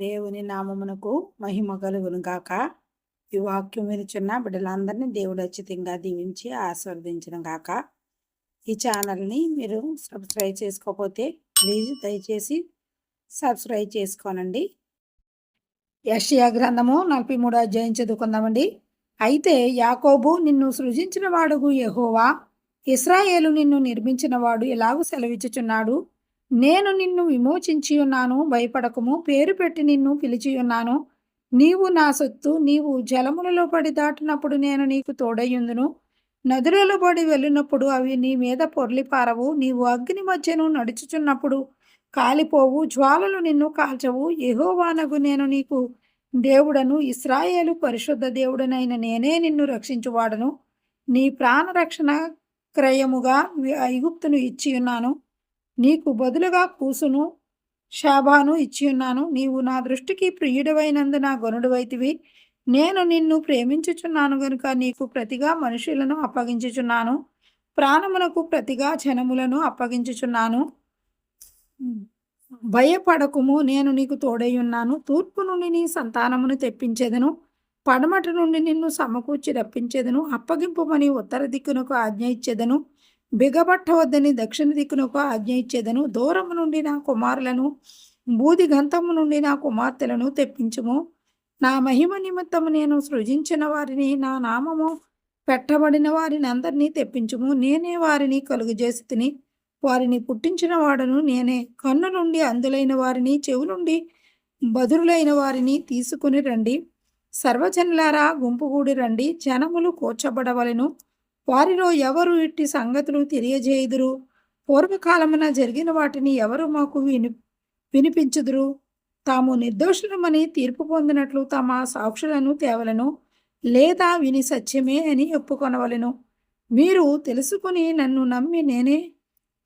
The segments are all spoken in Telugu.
దేవుని నామమునకు మహిమ కలుగును గాక. ఈ వాక్యం వినిచున్న బిడ్డలందరినీ దేవుడు అచ్చితంగా దీవించి ఆస్వాదించిన గాక. ఈ ఛానల్ని మీరు సబ్స్క్రైబ్ చేసుకోకపోతే ప్లీజ్ దయచేసి సబ్స్క్రైబ్ చేసుకోనండి. యషియా గ్రంథము నలభై మూడు అధ్యాయం చదువుకుందామండి. అయితే యాకోబు నిన్ను సృజించిన వాడుగు యెహోవా. ఇస్రాయేలు నిన్ను నిర్మించిన వాడు ఎలాగూ సెలవిచ్చుచున్నాడు? నేను నిన్ను విమోచించి ఉన్నాను భయపడకము. పేరు పెట్టి నిన్ను పిలిచి ఉన్నాను. నీవు నా సొత్తు నీవు జలములలో పడి దాటినప్పుడు నేను నీకు తోడయ్యుందును. నదులలో పడి వెళ్ళినప్పుడు అవి నీ మీద పొర్లిపారవు నీవు అగ్ని మధ్యను నడుచుచున్నప్పుడు కాలిపోవు. జ్వాలలు నిన్ను కాల్చవు. యహోవానగు నేను నీకు దేవుడను. ఇస్రాయేలు పరిశుద్ధ దేవుడనైన నేనే నిన్ను రక్షించువాడను. నీ ప్రాణరక్షణ క్రయముగా ఐగుప్తును ఇచ్చి ఉన్నాను నీకు బదులుగా కూసును శాభాను ఇచ్చి ఉన్నాను నీవు నా దృష్టికి ప్రియుడవైనందున గొనుడువైతివి. నేను నిన్ను ప్రేమించుచున్నాను గనుక నీకు ప్రతిగా మనుషులను అప్పగించుచున్నాను. ప్రాణమునకు ప్రతిగా జనములను అప్పగించుచున్నాను. భయపడకుము నేను నీకు తోడైయున్నాను తూర్పు నుండి నీ సంతానమును తెప్పించేదను. పడమటి నుండి నిన్ను సమకూర్చి రప్పించేదను. అప్పగింపుమని ఉత్తర దిక్కునకు ఆజ్ఞ ఇచ్చేదను. బిగబట్టవద్దని దక్షిణ దిక్కునకు ఆజ్ఞ ఇచ్చేదను. దూరము నుండి నా కుమారులను బూది గంతము నుండి నా కుమార్తెలను తెప్పించుము. నా మహిమ నిమిత్తము నేను సృజించిన వారిని నా నామము పెట్టబడిన వారిని అందరినీ తెప్పించుము. నేనే వారిని కలుగజేసి తిని వారిని పుట్టించిన వాడను నేనే. కన్ను నుండి అందులైన వారిని చెవు నుండి బదురులైన వారిని తీసుకుని రండి. సర్వజనులారా గుంపుగూడి రండి. జనములు కూర్చబడవలను. వారిలో ఎవరు ఇట్టి సంగతులు తెలియజేయుదురు? పూర్వకాలమున జరిగిన వాటిని ఎవరు మాకు విని వినిపించుదురు? తాము నిర్దోషులమని తీర్పు పొందినట్లు తమ సాక్షులను తేవలను లేదా విని సత్యమే అని ఒప్పుకొనవలను. మీరు తెలుసుకుని నన్ను నమ్మి నేనే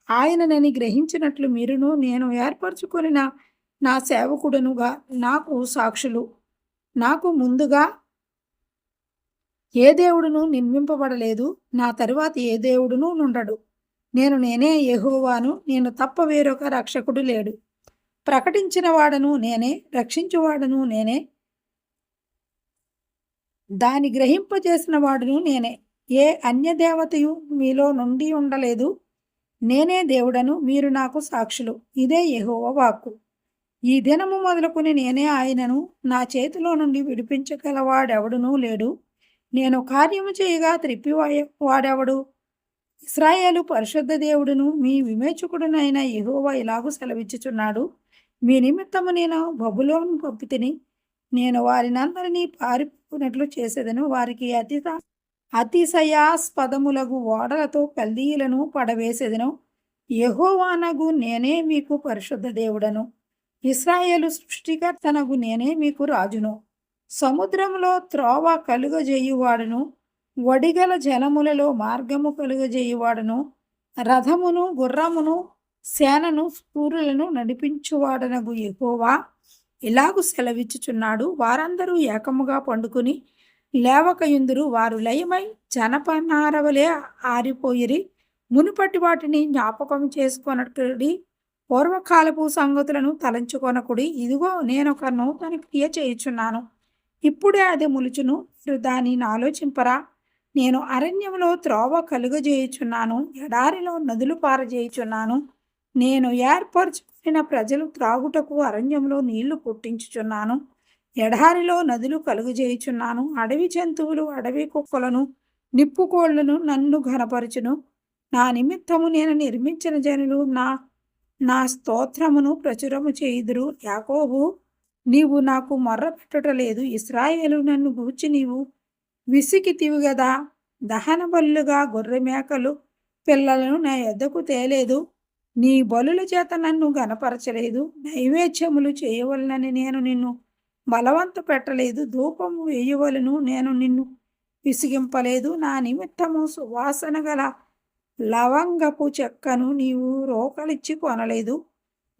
ఆయననని గ్రహించినట్లు మీరును నేను ఏర్పరచుకొనిన నా సేవకుడనుగా నాకు సాక్షులు. నాకు ముందుగా ఏ దేవుడును నిర్మింపబడలేదు. నా తరువాత ఏ దేవుడును నుండడు. నేను నేనే యహోవాను. నేను తప్ప వేరొక రక్షకుడు లేడు. ప్రకటించిన వాడను నేనే రక్షించువాడను నేనే. దాని గ్రహింపజేసిన వాడును నేనే. ఏ అన్య దేవతయు మీలో నుండి ఉండలేదు. నేనే దేవుడను. మీరు నాకు సాక్షులు. ఇదే యహోవ వాక్కు. ఈ దినము మొదలుకొని నేనే ఆయనను. నా చేతిలో నుండి విడిపించగలవాడెవడునూ లేడు. నేను కార్యము చేయగా త్రిప్పి వాడెవడు? ఇస్రాయేలు పరిశుద్ధ దేవుడును మీ విమేచకుడునైన యెహోవా ఇలాగూ సెలవిచ్చుచున్నాడు? మీ నిమిత్తము నేను బబులోను పంపితిని నేను వారినందరినీ పారిపోయినట్లు చేసేదను. వారికి అతి అతిశయాస్పదములగు ఓడలతో కల్దీయులను పడవేసేదను. యహోవానగు నేనే మీకు పరిశుద్ధ దేవుడను. ఇస్రాయేలు సృష్టికర్తనగు నేనే మీకు రాజును. సముద్రంలో త్రోవ కలుగజేయువాడును వడిగల జలములలో మార్గము కలుగజేయువాడును రథమును గుర్రమును సేనను స్ఫూరులను నడిపించువాడనగు ఎహోవా ఇలాగు సెలవిచ్చుచున్నాడు. వారందరూ ఏకముగా పండుకుని లేవకయుందురు. వారు లయమై జనపనారవలే ఆరిపోయిరి. మునుపటి వాటిని జ్ఞాపకం చేసుకున్నట్టుడి పూర్వకాలపు సంగతులను తలంచుకొనకుడి. ఇదిగో నేను ఒక నూతన క్రియ చేయుచున్నాను. ఇప్పుడే అది ములుచును. మీరు దానిని ఆలోచింపరా? నేను అరణ్యంలో త్రోవ కలుగజేయుచున్నాను. ఎడారిలో నదులు పారజేయుచున్నాను. నేను ఏర్పరచుకున్న ప్రజలు త్రాగుటకు అరణ్యంలో నీళ్ళు పుట్టించుచున్నాను. ఎడారిలో నదులు కలుగజేయుచున్నాను. అడవి జంతువులు అడవి కుక్కలను నిప్పుకోళ్ళను నన్ను ఘనపరచును. నా నిమిత్తము నేను నిర్మించిన జనులు నా నా స్తోత్రమును ప్రచురము చేయుదురు. యాకోబు నీవు నాకు మొర్ర పెట్టటలేదు ఇస్రాయేలు నన్ను గూర్చి నీవు విసికితివి గదా. దహన బలులుగా గొర్రె మేకలు పిల్లలను నా ఎద్దకు తేలేదు. నీ బలుల చేత నన్ను గనపరచలేదు నైవేద్యములు చేయవలనని నేను నిన్ను బలవంత పెట్టలేదు. ధూపము వేయవలను నేను నిన్ను విసిగింపలేదు. నా నిమిత్తము సువాసన గల లవంగపు చెక్కను నీవు రోకలిచ్చి కొనలేదు.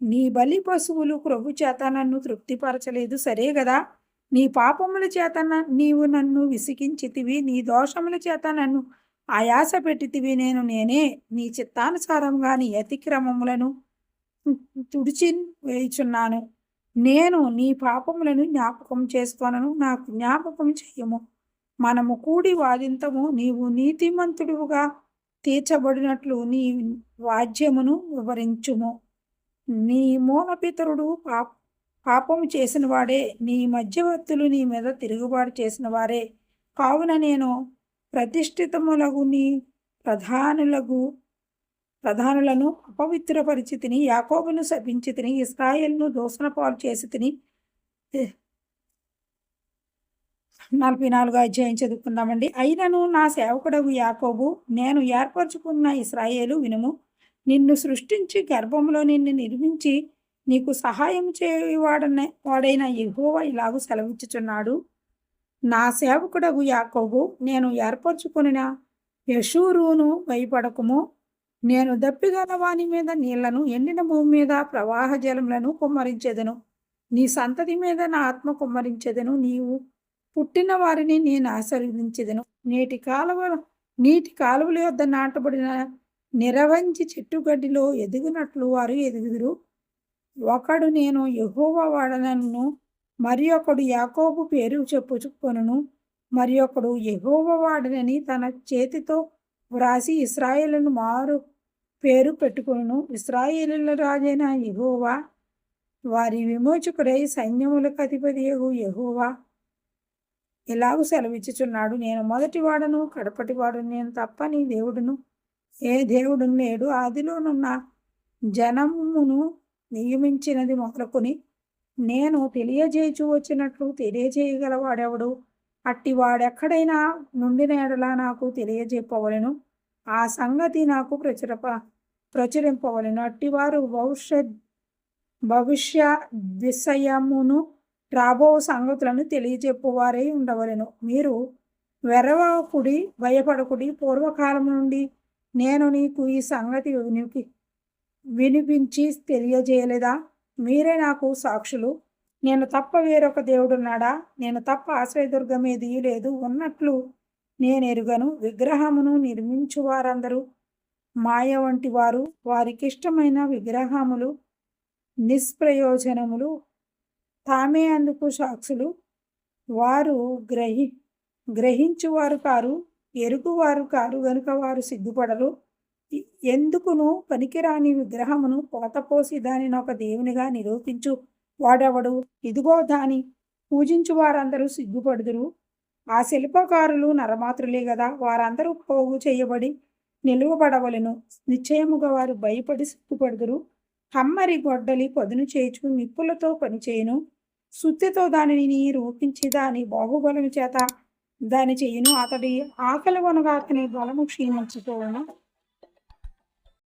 నీ బలి పశువులు ప్రభు చేత నన్ను తృప్తిపరచలేదు సరే కదా నీ పాపముల చేత నీవు నన్ను విసిగించితివి నీ దోషముల చేత నన్ను ఆయాస పెట్టితివి నేను నేనే నీ చిత్తానుసారంగా నీ అతిక్రమములను తుడిచి వేయుచున్నాను. నేను నీ పాపములను జ్ఞాపకం చేసుకొనను నాకు జ్ఞాపకం చెయ్యము. మనము కూడి వాదింతము నీవు నీతిమంతుడుగా తీర్చబడినట్లు నీ వాద్యమును వివరించుము. నీ మూలపితరుడు పాప పాపము చేసిన వాడే నీ మధ్యవర్తులు నీ మీద తిరుగుబాటు చేసిన వారే కావున నేను ప్రతిష్ఠితములగు నీ ప్రధానులకు ప్రధానులను అపవిత్ర పరిస్థితిని యాకోబును శపించి తిని ఇస్రాయేల్ను దూషణ పాలు చేసి తిని నలభై నాలుగు అధ్యాయం చదువుకుందామండి. అయినను నా సేవకుడగు యాకోబు నేను ఏర్పరచుకున్న ఇస్రాయేలు వినుము. నిన్ను సృష్టించి గర్భంలో నిన్ను నిర్మించి నీకు సహాయం చేయవాడనే వాడైన యెహోవా ఇలాగూ సెలవిచ్చుచున్నాడు. నా సేవకుడగు యాకోబు నేను ఏర్పరచుకున్న యశూరును భయపడకుము. నేను దప్పిగల వాని మీద నీళ్ళను ఎండిన భూమి మీద ప్రవాహ జలములను కుమ్మరించెదను. నీ సంతతి మీద నా ఆత్మ కుమ్మరించెదను. నీవు పుట్టిన వారిని నేను ఆశీర్వదించెదను. నేటి కాలువ నీటి కాలువల యొద్ద నాటబడిన నిరవంచి చెట్టుగడ్డిలో ఎదుగునట్లు వారు ఎదుగుదురు. ఒకడు నేను యెహోవా వాడనను మరి ఒకడు యాకోబు పేరు చెప్పుకొనును మరి ఒకడు యెహోవా వాడనని తన చేతితో వ్రాసి ఇస్రాయేలును మారు పేరు పెట్టుకును ఇస్రాయేలుల రాజైన యహోవా వారి విమోచకుడై సైన్యములకు అధిపతి యహోవా. ఇలాగూ సెలవిచ్చుచున్నాడు. నేను మొదటి వాడను కడపటి వాడను నేను తప్ప నీ దేవుడును. ఏ దేవుడు నేడు ఆదిలోనున్న జనమును నియమించినది మొదలుకొని నేను తెలియజేయచు వచ్చినట్లు తెలియజేయగలవాడెవడు? అట్టి వాడెక్కడైనా నుండిన ఎడల నాకు తెలియజెప్పవలను. ఆ సంగతి నాకు ప్రచురప ప్రచురింపవలను. అట్టివారు భవిష్యత్ భవిష్య విషయమును రాబో సంగతులను తెలియజెప్పువారై ఉండవలెను. మీరు వెరవకుడి భయపడకుడి పూర్వకాలం నుండి నేను నీకు ఈ సంగతి వినికి వినిపించి తెలియజేయలేదా? మీరే నాకు సాక్షులు. నేను తప్ప వేరొక దేవుడున్నాడా నేను తప్ప ఆశ్రయదుర్గం ఏదీ లేదు. ఉన్నట్లు నేను ఎరుగను. విగ్రహమును నిర్మించు వారందరూ మాయ వంటి వారు. వారికిష్టమైన విగ్రహములు నిష్ప్రయోజనములు తామే అందుకు సాక్షులు. వారు గ్రహి గ్రహించువారు కారు. ఎరుగువారు కారు గనుక వారు సిగ్గుపడరు. ఎందుకును పనికిరాని విగ్రహమును పోతపోసి దానిని ఒక దేవునిగా నిరూపించు. వాడెవడు? ఇదిగో దాని. పూజించు వారందరూ సిగ్గుపడుదురు. ఆ శిల్పకారులు నరమాత్రులే కదా వారందరూ పోగు చేయబడి నిలువబడవలను. నిశ్చయముగా వారు భయపడి సిగ్గుపడుదురు. కమ్మరి గొడ్డలి పదును చేచు నిప్పులతో పనిచేయును. సుత్తితో దానిని రూపించి దాని బాహుబలము చేత దాని చేయను. అతడి ఆకలి వనగా అతని బలము క్షీణించుకోవను